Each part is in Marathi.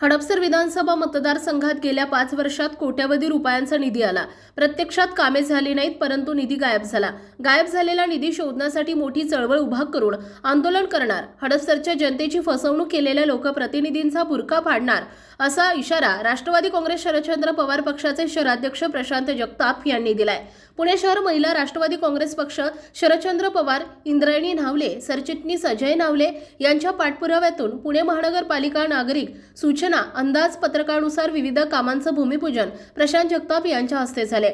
हडपसर विधानसभा मतदारसंघात गेल्या पाच वर्षात कोट्यवधी रुपयांचा निधी आला. प्रत्यक्षात कामे झाली नाहीत परंतु निधी गायब झाला. गायब झालेला निधी शोधण्यासाठी मोठी चळवळ उभा करून आंदोलन करणार. हडपसरच्या जनतेची फसवणूक केलेल्या लोकप्रतिनिधींचा बुरका फाडणार असा इशारा राष्ट्रवादी काँग्रेस शरदचंद्र पवार पक्षाचे शहराध्यक्ष प्रशांत जगताप यांनी दिलाय. पुणे शहर महिला राष्ट्रवादी काँग्रेस पक्ष शरदचंद्र पवार इंद्रायणी नावले सरचिटणीस अजय नावले यांच्या पाठपुराव्यातून पुणे महानगरपालिका नागरिक सूचना अंदाज पत्रकानुसार विविध कामांचं भूमिपूजन प्रशांत जगताप यांच्या हस्ते झाले.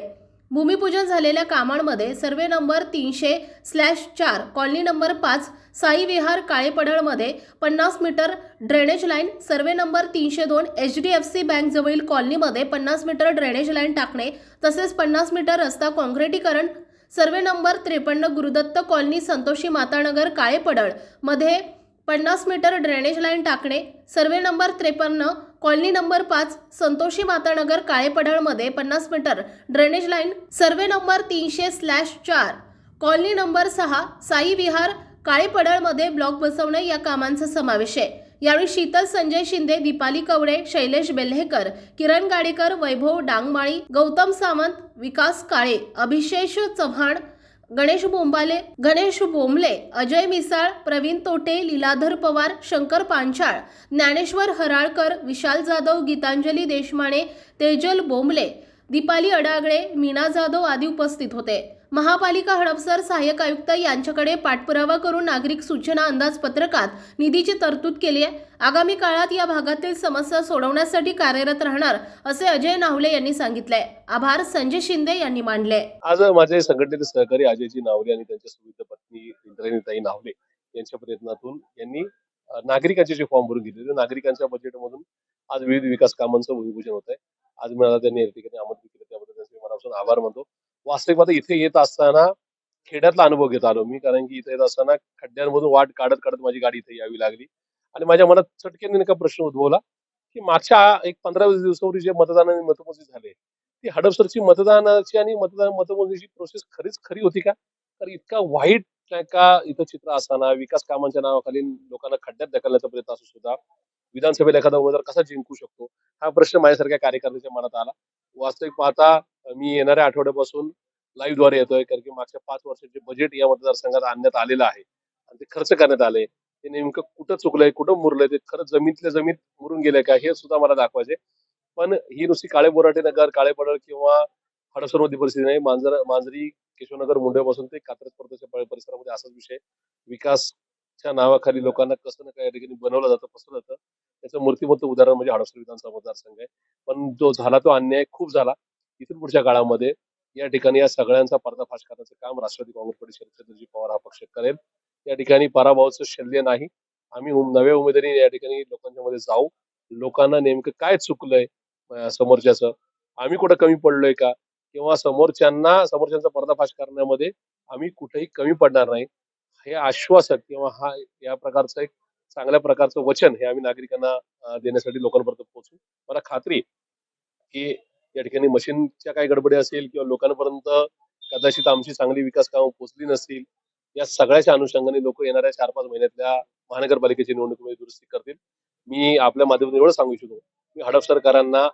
भूमिपूजन झालेल्या कामांमध्ये सर्वे नंबर तीनशे स्लॅश चार कॉलनी नंबर पाच साई विहार काळेपडळमध्ये पन्नास metre drainage line survey number तीनशे दोन एच डी एफ सी बँकजवळील कॉलनीमध्ये पन्नास मीटर ड्रेनेज लाईन टाकणे तसेच पन्नास मीटर रस्ता काँक्रिटीकरण सर्वे नंबर त्रेपन्न गुरुदत्त कॉलनी संतोषी मातानगर काळेपडळमध्ये पन्नास मीटर ड्रेनेज लाईन टाकणे सर्वे नंबर त्रेपन्न कॉलनी नंबर पाच संतोषी मातानगर काळेपडळमध्ये पन्नास metre drainage line survey number तीनशे स्लॅश चार कॉलनी नंबर सहा साई विहार काळेपडळमध्ये ब्लॉक बसवणे या कामांचा समावेश आहे. यावेळी शीतल संजय शिंदे दीपाली कवडे शैलेश बेल्हेकर किरण गाडेकर वैभव डांगमाळी गौतम सावंत विकास काळे अभिषेक चव्हाण गणेश बोंबाले गणेश बोंबले अजय मिसाळ प्रवीण तोटे लीलाधर पवार शंकर पांचाळ ज्ञानेश्वर हराळकर विशाल जाधव गीतांजली देशमाने तेजल बोंबले दीपाली अडागळे मीना जाधव आदी उपस्थित होते. महापालिका हडपसर सहाय्यक आयुक्त यांच्याकडे पाठपुरावा करून नागरिक सूचना अंदाजपत्रकात निधीची तरतूद केली आहे. आगामी काळात या भागातील समस्या सोडवण्यासाठी कार्यरत राहणार असे अजय नावले यांनी सांगितले. आभार संजय शिंदे यांनी मांडले आज माझे संघटनेचे सहकारी अजयजी नावले आणि त्यांच्या सुविध पत्नी इंद्राणीताई नावले यांच्या प्रयत्नातून यांनी नागरिकांचे जे फॉर्म भरून घेतले नागरिकांच्या बजेटमधून आज विविध विकास कामांचं भूमिपूजन होत आहे आज मला त्यांनी या ठिकाणी आमंत्रित केलं त्याबद्दल त्यांचे मनापासून आभार मानतो. वास्तविक आता इथे येत असताना खेड्यातला अनुभव घेत आलो मी कारण की इथे येत असताना खड्ड्यांमधून वाट काढत काढत माझी गाडी इथे यावी लागली. आणि माझ्या मनात चटकेने नेमका प्रश्न उद्भवला की मागच्या एक पंधरा वीस दिवसापूर्वी जे मतदान आणि मतमोजणी झाले ती हडपसरची मतदानाची आणि मतदान मतमोजणीची प्रोसेस खरीच खरी होती का? तर इतका वाईट का इथं चित्र असताना विकास कामांच्या नावाखाली लोकांना खड्ड्यात ढकलण्याचा प्रयत्न असू सुद्धा? विधानसभेला एखादा उमेदवार कसा जिंकू शकतो? हा प्रश्न माझ्यासारख्या कार्यकर्त्याच्या मनात आला. वास्तविक पाहता मी येणाऱ्या आठवड्यापासून लाईव्हद्वारे येतोय कारण की मागच्या पाच वर्षाचे बजेट या मतदारसंघात आणण्यात आलेलं आहे. आणि ते खर्च करण्यात आले. ते नेमकं कुठं चुकलंय कुठं मुरलंय ते खरं जमीतल्या जमीत मुरून गेलंय का हे सुद्धा मला दाखवायचे पण ही नुसती काळे बोराटे नगर काळे पडळ किंवा हडसरमध्ये परिस्थिती नाही. मांजर मांजरी केशवनगर मुंडेपासून ते कात्रज पर्यंतच्या परिसरामध्ये असाच विषय विकासच्या नावाखाली लोकांना कसं ना काय या ठिकाणी बनवलं जातं फसवलं जातं त्याचं मूर्तिमत्त उदाहरण म्हणजे हडसर विधानसभा मतदारसंघ आहे. पण जो झाला तो अन्याय खूप झाला. इथून पुढच्या काळामध्ये या ठिकाणी या सगळ्यांचा पर्दाफाश करण्याचं काम राष्ट्रवादी काँग्रेस पार्टी शरदचंद्रजी पवार हा पक्ष करेल. या ठिकाणी पराभवाचं शल्य नाही. आम्ही नव्या उमेदवारी या ठिकाणी लोकांच्या मध्ये जाऊ. लोकांना नेमकं काय चुकलंय समोरच्याचं? आम्ही कुठं कमी पडलोय का? किंवा समोरच्यांना समोरच्यांचा पर्दाफाश करण्यामध्ये आम्ही कुठेही कमी पडणार नाही. हे आश्वासक किंवा हा या प्रकारचं एक चांगल्या प्रकारचं वचन हे आम्ही नागरिकांना देण्यासाठी लोकांपर्यंत पोहोचू मला खात्री की या ठिकाणी मशीनच्या काही गडबडी असेल किंवा लोकांपर्यंत कदाचित आमची चांगली विकास कामं पोहोचली नसतील या सगळ्याच्या अनुषंगाने लोक येणाऱ्या चार पाच महिन्यातल्या महानगरपालिकेची निवडणुकीमध्ये दुरुस्ती करतील. मी आपल्या माध्यमातून एवढं सांगू इच्छितो. मी हडपसरकरांना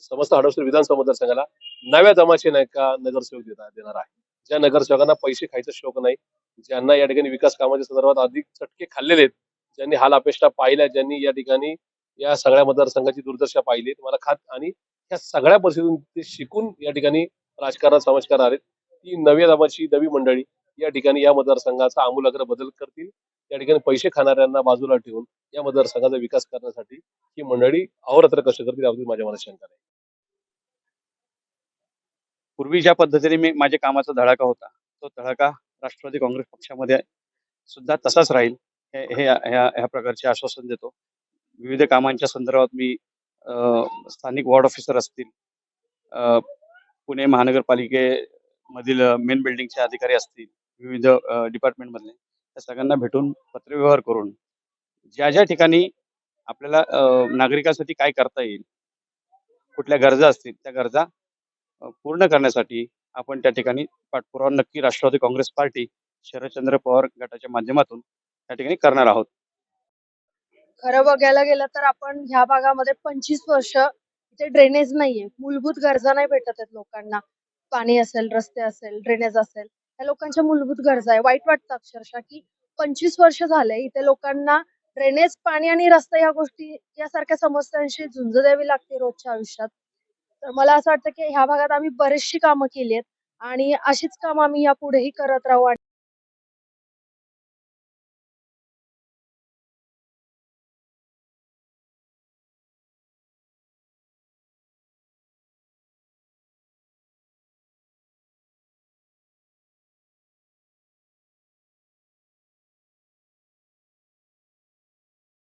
समस्त हडपसर विधानसभा मतदारसंघाला नव्या जमाचे नाही का नगरसेवक देता देणार आहे. ज्या नगरसेवकांना पैसे खायचा शौक नाही ज्यांना या ठिकाणी विकास कामाच्या संदर्भात अधिक चटके खाल्लेले आहेत ज्यांनी हाल अपेक्षा पाहिल्या ज्यांनी या ठिकाणी या सगळ्या मतदारसंघाची दुर्दशा पाहिली मला खात आणि या सगळ्या परिस्थितीतून ते शिकून या ठिकाणी राजकारणात समाजकार आलेत. ती नव्या दमाची नवी मंडळी या ठिकाणी या मतदारसंघाचा आमूलाग्र बदल करतील. या ठिकाणी पैसे खाणाऱ्यांना बाजूला ठेवून या मतदारसंघाचा विकास करण्यासाठी ही मंडळी अहोरात्र कष्ट करतील याबद्दल माझ्या मला शंका नाही. पूर्वी ज्या पद्धतीने मी माझ्या कामाचा धडाका होता तो धडाका राष्ट्रवादी काँग्रेस पक्षामध्ये सुद्धा तसाच राहील हे हे ह्या ह्या प्रकारचे आश्वासन देतो. विविध कामांच्या संदर्भात मी स्थानिक वॉर्ड ऑफिसर असतील पुणे महानगरपालिकेमधील मेन बिल्डिंगचे अधिकारी असतील विविध डिपार्टमेंटमधले त्या सगळ्यांना भेटून पत्रव्यवहार करून ज्या ज्या ठिकाणी आपल्याला नागरिकांसाठी काय करता येईल कुठल्या गरजा असतील त्या गरजा पूर्ण करण्यासाठी आपण त्या ठिकाणी पाठपुरावा नक्की राष्ट्रवादी काँग्रेस पार्टी शरदचंद्र पवार गटाच्या माध्यमातून त्या ठिकाणी करणार आहोत. खरं बघायला गेलं तर आपण ह्या भागामध्ये पंचवीस वर्ष इथे ड्रेनेज नाहीये. मूलभूत गरजा नाही भेटत आहेत लोकांना. पाणी असेल रस्ते असेल ड्रेनेज असेल ह्या लोकांच्या मूलभूत गरजा आहे वाईट वाटतं अक्षरशः की पंचवीस वर्ष झाले इथे लोकांना ड्रेनेज पाणी आणि रस्ते या गोष्टी यासारख्या समस्यांशी झुंज द्यावी लागते रोजच्या आयुष्यात. तर मला असं वाटतं की ह्या भागात आम्ही बरीचशी कामं केली आहेत आणि अशीच कामं आम्ही यापुढेही करत राहू आणि